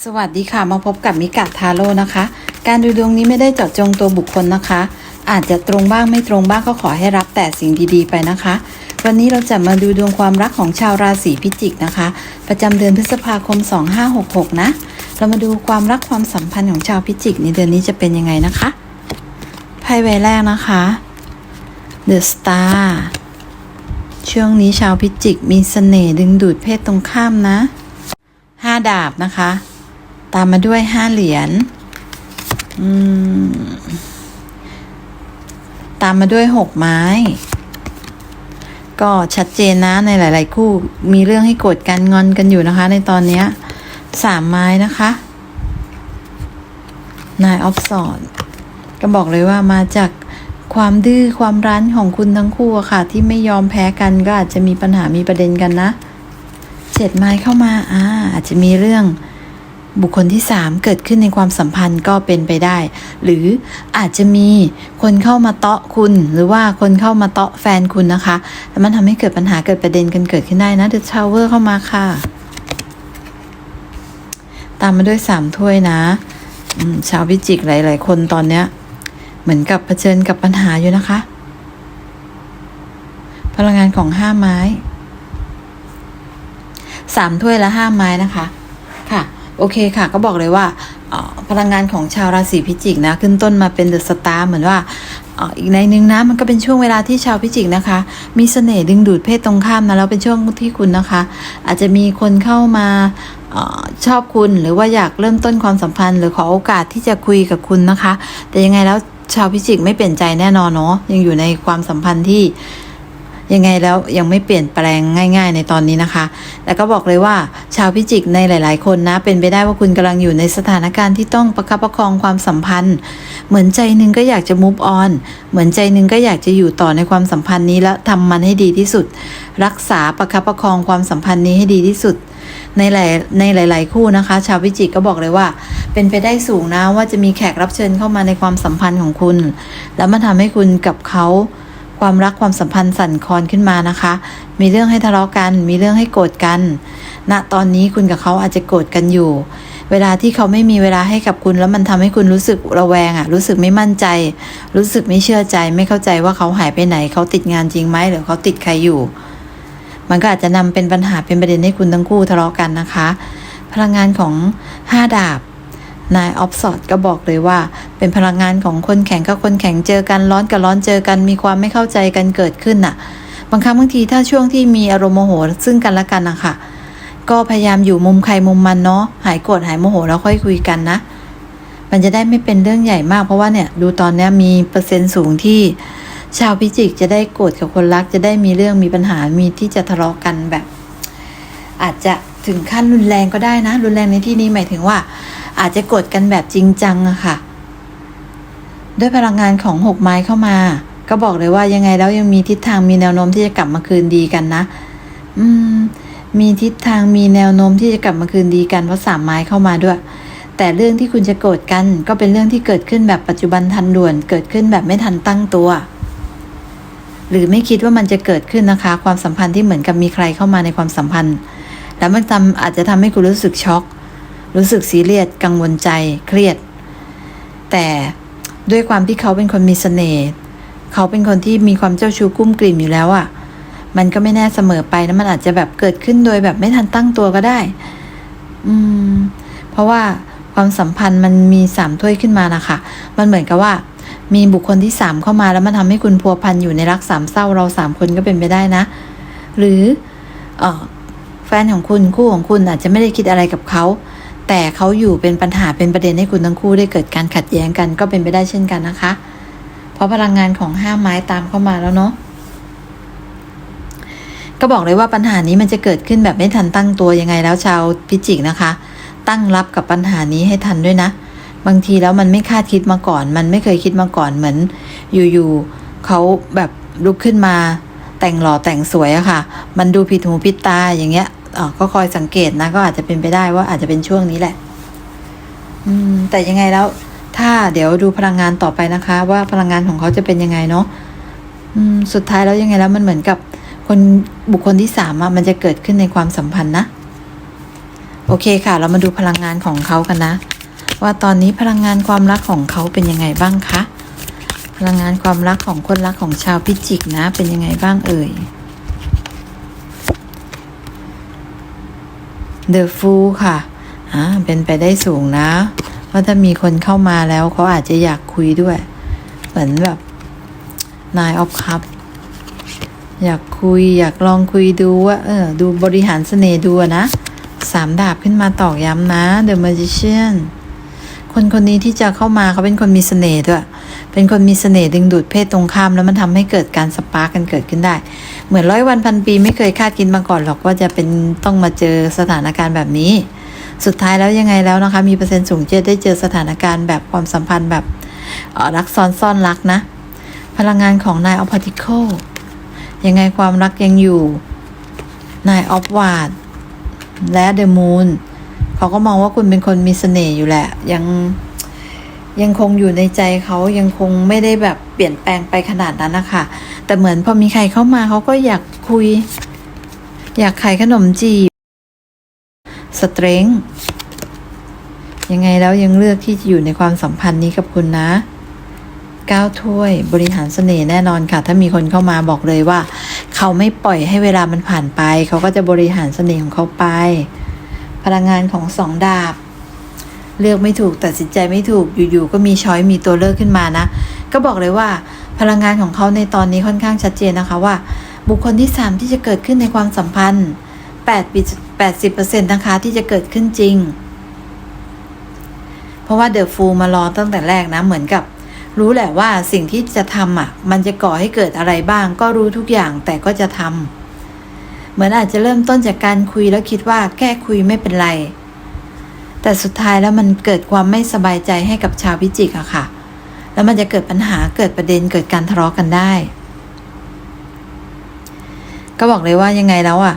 สวัสดีค่ะ มาพบกับมิกะทาโร่นะคะ การดูดวงนี้ไม่ได้เจาะจงตัวบุคคลนะคะ อาจจะตรงบ้างไม่ตรงบ้างก็ขอให้รับแต่สิ่งดีๆไปนะคะ วันนี้เราจะมาดูดวงความรักของชาวราศีพิจิกนะคะ ประจำเดือนพฤษภาคม 2566 นะ เรามาดูความรักความสัมพันธ์ของชาวพิจิกในเดือนนี้จะเป็นยังไงนะคะไพ่ใบแรกนะคะ The Star ช่วงนี้ชาวพิจิกมีเสน่ห์ดึงดูดเพศตรงข้ามนะห้าดาบนะคะ ตามมาด้วยห้าเหรียญอืมตามมาด้วยหกไม้ ก็ชัดเจนนะในหลาย ๆ คู่มีเรื่องให้โกรธกันงอนกันอยู่นะคะ ในตอนนี้สามไม้นะคะนายออฟสอนก็บอกเลยว่ามาจากความดื้อความรั้นของคุณทั้งคู่ค่ะ ที่ไม่ยอมแพ้กันก็อาจจะมีปัญหามีประเด็นกันนะเจ็ดไม้เข้ามาอ่าอาจจะมีเรื่อง บุคคลที่สามเกิดขึ้นในความสัมพันธ์ก็เป็นไปได้ หรืออาจจะมีคนเข้ามาเตาะคุณ หรือว่าคนเข้ามาเตาะแฟนคุณนะคะแล้วมันทำให้เกิดปัญหาเกิดประเด็นกันเกิดขึ้นได้นะ The Tower เข้ามาค่ะ ตามมาด้วยสามถ้วยนะชาวพิจิกหลาย ๆ คนตอนเนี้ย เหมือนกับเผชิญกับปัญหาอยู่นะคะ พลังงานของห้าไม้สามถ้วยและห้าไม้นะคะ โอเคค่ะ ก็บอกเลยว่าพลังงานของชาวราศีพิจิกนะ ขึ้นต้นมาเป็นเดอะสตาร์เหมือนว่าอีกในหนึ่งนะมันก็เป็นช่วงเวลาที่ชาวพิจิกนะคะ มีเสน่ห์ดึงดูดเพศตรงข้ามนะแล้วเป็นช่วงที่คุณนะคะ อาจจะมีคนเข้ามาอชอบคุณหรือว่าอยากเริ่มต้นความสัมพันธ์ หรือขอโอกาสที่จะคุยกับคุณนะคะ แต่ยังไงแล้วชาวพิจิกไม่เปลี่ยนใจแน่นอนเนาะยังอยู่ในความสัมพันธ์ที่ ยังไงแล้วยังไม่เปลี่ยนแปลงง่าย ๆ ในตอนนี้นะคะแล้วก็บอกเลยว่าชาวพิจิกในหลาย ๆ คนนะ เป็นไปได้ว่าคุณกำลังอยู่ในสถานการณ์ที่ต้องประคับประคองความสัมพันธ์ เหมือนใจหนึ่งก็อยากจะ move on เหมือนใจหนึ่งก็อยากจะอยู่ต่อในความสัมพันธ์นี้และทำมันให้ดีที่สุด รักษาประคับประคองความสัมพันธ์นี้ให้ดีที่สุดในหลายในหลาย ๆ คู่นะคะ ชาวพิจิกก็บอกเลยว่า เป็นไปได้สูงนะว่าจะมีแขกรับเชิญเข้ามาในความสัมพันธ์ของคุณ แล้วมันทำให้คุณกับเขา ความรักความสัมพันธ์สั่นคลอนขึ้นมานะคะ มีเรื่องให้ทะเลาะกัน มีเรื่องให้โกรธกัน ณ ตอนนี้คุณกับเขาอาจจะโกรธกันอยู่ เวลาที่เขาไม่มีเวลาให้กับคุณแล้วมันทำให้คุณรู้สึกระแวงอะรู้สึกไม่มั่นใจ รู้สึกไม่เชื่อใจ ไม่เข้าใจว่าเขาหายไปไหน เขาติดงานจริงไหมหรือเขาติดใครอยู่ มันก็อาจจะนำเป็นปัญหาเป็นประเด็นให้คุณทั้งคู่ทะเลาะกันนะคะ พลังงานของห้าดาบ นายออฟสอดก็บอกเลยว่า เป็นพลังงานของคนแข็งกับคนแข็งเจอกันร้อนกับร้อนเจอกันมีความไม่เข้าใจกันเกิดขึ้นน่ะ บางครั้งบางทีถ้าช่วงที่มีอารมณ์โมโหซึ่งกันและกันนะคะก็พยายามอยู่มุมใครมุมมันเนาะหายโกรธหายโมโหแล้วค่อยคุยกันนะ มันจะได้ไม่เป็นเรื่องใหญ่มากเพราะว่าเนี่ยดูตอนนี้มีเปอร์เซ็นต์สูงที่ชาวพิจิกจะได้โกรธกับคนรักจะได้มีเรื่องมีปัญหามีที่จะทะเลาะกันแบบ อาจจะ ถึงขั้นรุนแรงก็ได้นะ รุนแรงในที่นี้หมายถึงว่า อาจจะโกรธกันแบบจริงจังอะค่ะ ด้วยพลังงานของหกไม้เข้ามา ก็บอกเลยว่ายังไงแล้วยังมีทิศทางมีแนวโน้มที่จะกลับมาคืนดีกันนะ อืม มีทิศทางมีแนวโน้มที่จะกลับมาคืนดีกันเพราะสามไม้เข้ามาด้วย แต่เรื่องที่คุณจะโกรธกัน ก็เป็นเรื่องที่เกิดขึ้นแบบปัจจุบันทันด่วน เกิดขึ้นแบบไม่ทันตั้งตัวหรือไม่คิดว่ามันจะเกิดขึ้นนะคะ ความสัมพันธ์ที่เหมือนกับมีใครเข้ามาในความสัมพันธ์ แล้วมันทำอาจจะทำให้คุณรู้สึกช็อก รู้สึกซีเรียสกังวลใจเครียด แต่ด้วยความที่เขาเป็นคนมีเสน่ห์เขาเป็นคนที่มีความเจ้าชู้กุ้มกลิ่มอยู่แล้วอะ่ะ มันก็ไม่แน่เสมอไปนะมันอาจจะแบบเกิดขึ้นโดยแบบไม่ทันตั้งตัวก็ได้ อืม เพราะว่าความสัมพันธ์มันมีสามถ้วยขึ้นมานะคะมันเหมือนกับว่ามีบุคคลที่สามเข้ามาแล้วมันทำให้คุณพัวพันอยู่ในรักสามเศร้าเราสามคนก็เป็นไปได้นะ หรือเออ ฟนของคุณคู่ของคุณอาจจะไม่ได้คิดอะไรกับเขา แต่เขาอยู่เป็นปัญหาเป็นประเด็นให้คุณทั้งคู่ได้เกิดการขัดแย้งกันก็เป็นไปได้เช่นกันนะคะ เพราะพลังงานของห้าไม้ตามเข้ามาแล้วเนาะก็บอกเลยว่าปัญหานี้มันจะเกิดขึ้นแบบไม่ทันตั้งตัวยังไงแล้วชาวพิจิกนะคะ ตั้งรับกับปัญหานี้ให้ทันด้วยนะ บางทีแล้วมันไม่คาดคิดมาก่อน มันไม่เคยคิดมาก่อนเหมือน อยู่ๆเขาแบบลุกขึ้นมาแต่งหล่อแต่งสวยอะค่ะ มันดูผิดหูผิดตาอย่างเงี้ย ก็คอยสังเกตนะ ก็อาจจะเป็นไปได้ว่าอาจจะเป็นช่วงนี้แหละ อืม แต่ยังไงแล้ว ถ้าเดี๋ยวดูพลังงานต่อไปนะคะ ว่าพลังงานของเขาจะเป็นยังไงเนาะอืม สุดท้ายแล้วยังไงแล้วมันเหมือนกับคนบุคคลที่สามอะมันจะเกิดขึ้นในความสัมพันธ์นะโอโอเคค่ะ เรามาดูพลังงานของเขากันนะ ว่าตอนนี้พลังงานความรักของเขาเป็นยังไงบ้างคะพลังงานความรักของคนรักของชาวพิจิกนะ เป็นยังไงบ้างเอ่ย The Fool ค่ะอ่าเป็นไปได้สูงนะว่าถ้ามีคนเข้ามาแล้วเขาอาจจะอยากคุยด้วย เหมือนแบบ Nine of Cups อยากคุยอยากลองคุยดูว่าเออดูบริหารเสน่ห์ดูนะสามดาบขึ้นมาตอกย้ำนะ The Magician คนคนนี้ที่จะเข้ามาเขาเป็นคนมีเสน่ห์ด้วย เป็นคนมีเสน่ห์ดึงดูดเพศตรงข้ามแล้วมันทำให้เกิดการสปาร์กกันเกิดขึ้นได้ เหมือนร้อยวันพันปีไม่เคยคาดคิดมาก่อนหรอกว่าจะเป็นต้องมาเจอสถานการณ์แบบนี้ สุดท้ายแล้วยังไงแล้วนะคะ มีเปอร์เซ็นต์สูงจะได้เจอสถานการณ์แบบความสัมพันธ์แบบรักซ้อนซ่อนรักนะ พลังงานของนายออพาร์ติโคยังไงความรักยังอยู่นายออฟวาดและเดอะมูนเขาก็มองว่าคุณเป็นคนมีเสน่ห์อยู่แหละ ยัง ยังคงอยู่ในใจเขายังคงไม่ได้แบบเปลี่ยนแปลงไปขนาดนั้นนะคะแต่เหมือนพอมีใครเข้ามาเขาก็อยากคุย อยากขายขนมจีบสเตรงยังไงแล้วยังเลือกที่จะอยู่ในความสัมพันธ์นี้กับคุณนะก้าวถ้วยบริหารเสน่ห์แน่นอนค่ะ ถ้ามีคนเข้ามาบอกเลยว่า เขาไม่ปล่อยให้เวลามันผ่านไป เขาก็จะบริหารเสน่ห์ของเขาไป พลังงานของสองดาบ เลือกไม่ถูกตัดสินใจไม่ถูกอยู่ๆก็มีช้อยมีตัวเลือกขึ้นมานะ ก็บอกเลยว่าพลังงานของเขาในตอนนี้ค่อนข้างชัดเจนนะคะว่า บุคคลที่สามที่จะเกิดขึ้นในความสัมพันธ์8ปี80%นะคะที่จะเกิดขึ้นจริง เพราะว่าเดอะฟูมารอตั้งแต่แรกนะเหมือนกับ รู้แหละว่าสิ่งที่จะทำอะ มันจะก่อให้เกิดอะไรบ้าง ก็รู้ทุกอย่างแต่ก็จะทำเหมือนอาจจะเริ่มต้นจากการคุยแล้วคิดว่าแค่คุยไม่เป็นไร แต่สุดท้ายแล้วมันเกิดความไม่สบายใจให้กับชาวพิจิกอะค่ะ แล้วมันจะเกิดปัญหาเกิดประเด็นเกิดการทะเลาะกันได้ ก็บอกเลยว่ายังไงแล้วอะ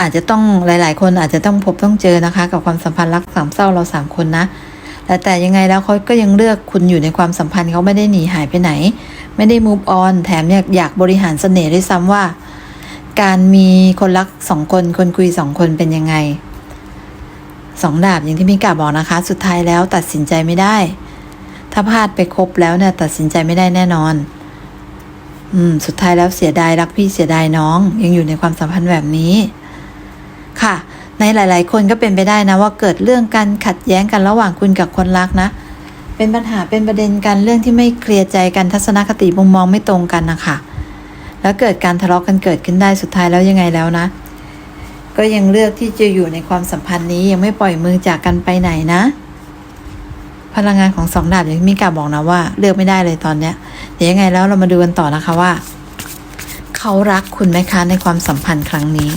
อาจจะต้องหลาย ๆ คนอาจจะต้องพบต้องเจอนะคะ กับความสัมพันธ์รักสามเศร้าเราสามคนนะแต่แต่ยังไงแล้วเขาก็ยังเลือกคุณอยู่ในความสัมพันธ์เขาไม่ได้หนีหายไปไหน ไม่ได้ move on แถมอยากอยากบริหารเสน่ห์ด้วยซ้ำว่า การมีคนรักสองคนคนคุยสองคนเป็นยังไง สองดาบอย่างที่มิกาบอกนะคะ สุดท้ายแล้วตัดสินใจไม่ได้ ถ้าพลาดไปครบแล้วเนี่ยตัดสินใจไม่ได้แน่นอน อืม สุดท้ายแล้วเสียดายรักพี่เสียดายน้อง ยังอยู่ในความสัมพันธ์แบบนี้ ค่ะ ในหลาย ๆ คนก็เป็นไปได้นะ ว่าเกิดเรื่องการขัดแย้งกันระหว่างคุณกับคนรักนะ เป็นปัญหาเป็นประเด็นกันเรื่องที่ไม่เคลียร์ใจกันทัศนคติมุมมองไม่ตรงกันนะคะแล้วเกิดการทะเลาะกันเกิดขึ้นได้สุดท้ายแล้วยังไงแล้วนะ ก็ยังเลือกที่จะอยู่ในความสัมพันธ์นี้ยังไม่ปล่อยมือจากกันไปไหนนะ พลังงานของสองดาบอย่างที่มิกาบอกนะว่า เลือกไม่ได้เลยตอนเนี้ย เดี๋ยวยังไงแล้วเรามาดูกันต่อนะคะว่า เขารักคุณไหมคะในความสัมพันธ์ครั้งนี้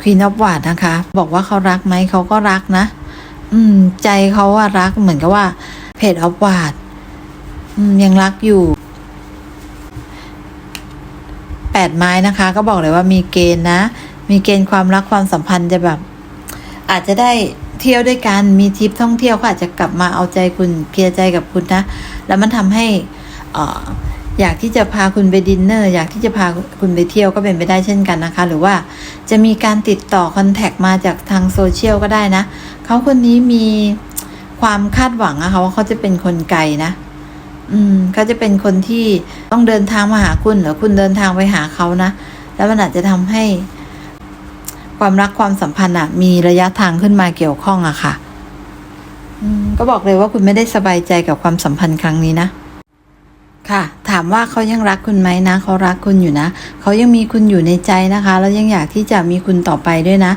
ควีนอ f วาดนะคะ บอกว่าเขารักไหมเขาก็รักนะ อืม ใจเขาว่ารักเหมือนกับว่าเพจอ f วาดยังรักอยู่ แปดไม้นะคะ ก็บอกเลยว่ามีเกณฑ์นะ มีเกณฑ์ความรักความสัมพันธ์จะแบบ อาจจะได้เที่ยวด้วยกันมีทริปท่องเที่ยวก็อาจจะกลับมาเอาใจคุณเคลียร์ใจกับคุณนะ แล้วมันทำให้อ่ออยากที่จะพาคุณไปดินเนอร์อยากที่จะพาคุณไปเที่ยวก็เป็นไปได้เช่นกันนะคะ หรือว่าจะมีการติดต่อคอนแทคมาจากทางโซเชียลก็ได้นะเขาคนนี้มีความคาดหวังอะคะว่าเขาจะเป็นคนไกลนะ อืมเขาจะเป็นคนที่ต้องเดินทางมาหาคุณหรือคุณเดินทางไปหาเขานะ แล้วมันอาจจะทำให้ ความรักความสัมพันธ์อะมีระยะทางขึ้นมาเกี่ยวข้องอะค่ะก็บอกเลยว่าคุณไม่ได้สบายใจกับความสัมพันธ์ครั้งนี้นะ ค่ะ ถามว่าเขายังรักคุณไหมนะ เขารักคุณอยู่นะ เขายังมีคุณอยู่ในใจนะคะ แล้วยังอยากที่จะมีคุณต่อไปด้วยนะ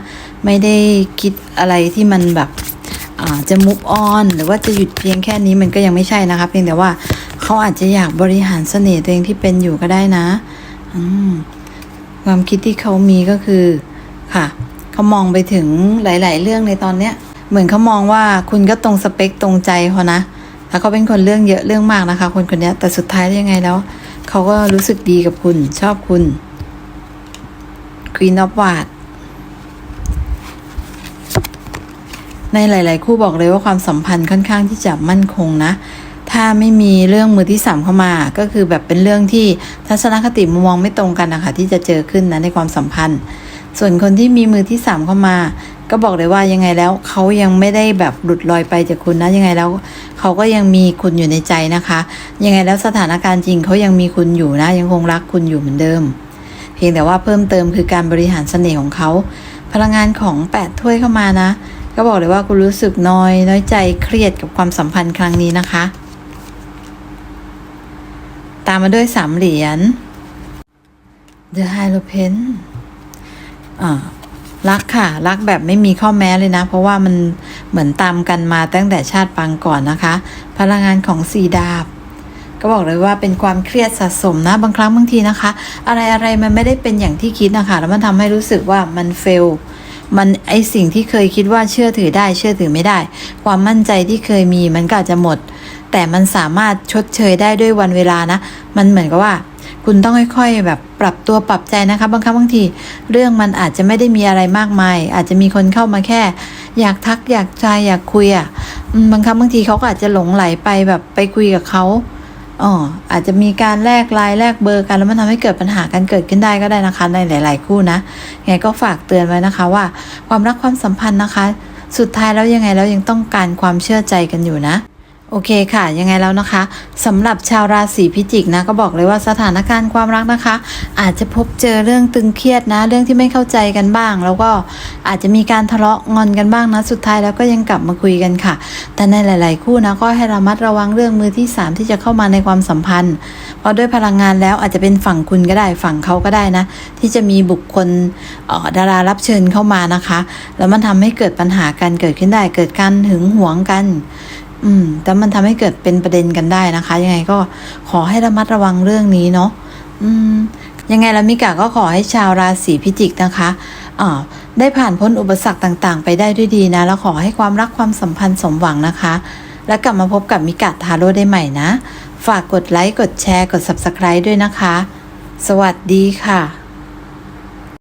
ไม่ได้คิดอะไรที่มันแบบ จะมุกออนหรือว่าจะหยุดเพียงแค่นี้มันก็ยังไม่ใช่นะคะ เพียงแต่ว่าเขาอาจจะอยากบริหารเสน่ห์ตัวเองที่เป็นอยู่ก็ได้นะความคิดที่เขามีก็คือค่ะเขามองไปถึงหลาย ๆ เรื่องในตอนเนี้ย เหมือนเขามองว่าคุณก็ตรงสเปคตรงใจเขานะแล้วเขาเป็นคนเรื่องเยอะเรื่องมากนะคะ คนคนนี้แต่สุดท้ายยังไงแล้วเขาก็รู้สึกดีกับคุณชอบคุณ Queen of w a d ในหลาย ๆ คู่บอกเลยว่าความสัมพันธ์ค่อนข้างที่จะมั่นคงนะ ถ้าไม่มีเรื่องมือที่สามเข้ามา ก็คือแบบเป็นเรื่องที่ทัศนคติมุมมองไม่ตรงกันนะคะที่จะเจอขึ้นนะในความสัมพันธ์ ส่วนคนที่มีมือที่สามเข้ามา ก็บอกเลยว่ายังไงแล้วเขายังไม่ได้แบบหลุดลอยไปจากคุณนะยังไงแล้วเขาก็ยังมีคุณอยู่ในใจนะคะ ยังไงแล้วสถานการณ์จริงเขายังมีคุณอยู่นะ ยังคงรักคุณอยู่เหมือนเดิม เพียงแต่ว่าเพิ่มเติมคือการบริหารเสน่ห์ของเขาพลังงานของแปดถ้วยเข้ามานะ ก็บอกเลยว่าคุณรู้สึกน้อย น้อยใจเครียดกับความสัมพันธ์ครั้งนี้นะคะ ตามมาด้วยสามเหรียญ The h i e r o p e n อ่ารักค่ะ รักแบบไม่มีข้อแม้เลยนะ เพราะว่ามันเหมือนตามกันมาตั้งแต่ชาติปางก่อนนะคะ พลังงานของสีดาบ ก็บอกเลยว่าเป็นความเครียดสะสมนะ บางครั้งบางทีนะคะ อะไรอะไรมันไม่ได้เป็นอย่างที่คิดนะคะ แล้วมันทำให้รู้สึกว่ามันเฟล มันไอสิ่งที่เคยคิดว่าเชื่อถือได้เชื่อถือไม่ได้ ความมั่นใจที่เคยมีมันก็อาจจะหมด แต่มันสามารถชดเชยได้ด้วยวันเวลานะ มันเหมือนกับว่า คุณต้องค่อยๆ แบบปรับตัวปรับใจนะคะบางครั้งบางที เรื่องมันอาจจะไม่ได้มีอะไรมากมาย อาจจะมีคนเข้ามาแค่ อยากทักอยากใจอยากคุยอะบางครั้งบางทีเขาก็อาจจะหลงไหลไปแบบไปคุยกับเขา อ๋ออาจจะมีการแลกไลน์แลกเบอร์กันแล้วมันทำให้เกิดปัญหากันเกิดขึ้นได้ก็ได้นะคะ ในหลาย ๆ คู่นะไงก็ฝากเตือนไว้นะคะว่า ความรักความสัมพันธ์นะคะ สุดท้ายแล้วยังไงแล้วยังต้องการความเชื่อใจกันอยู่นะ โอเคค่ะ ยังไงแล้วนะคะสำหรับชาวราศีพิจิกนะก็บอกเลยว่าสถานการณ์ความรักนะคะ อาจจะพบเจอเรื่องตึงเครียดนะ เรื่องที่ไม่เข้าใจกันบ้าง แล้วก็อาจจะมีการทะเลาะงอนกันบ้างนะสุดท้ายแล้วก็ยังกลับมาคุยกันค่ะ แต่ในหลาย ๆ คู่นะก็ให้ระมัดระวังเรื่องมือที่สามที่จะเข้ามาในความสัมพันธ์ เพราะด้วยพลังงานแล้วอาจจะเป็นฝั่งคุณก็ได้ฝั่งเขาก็ได้นะ ที่จะมีบุคคลออดารารับเชิญเข้ามานะคะ แล้วมันทำให้เกิดปัญหากันเกิดขึ้นได้เกิดการหึงหวงกัน อืม แต่มันทำให้เกิดเป็นประเด็นกันได้นะคะ ยังไงก็ขอให้ระมัดระวังเรื่องนี้เนาะอืม ยังไงแล้วมิกาก็ขอให้ชาวราศีพิจิกนะคะอ่าได้ผ่านพ้นอุปสรรคต่างๆ ไปได้ด้วยดีนะ แล้วขอให้ความรักความสัมพันธ์สมหวังนะคะ แล้วกลับมาพบกับมิกาทาโร่ได้ใหม่นะ ฝากกดไลค์ กดแชร์ กด Subscribe ด้วยนะคะ สวัสดีค่ะ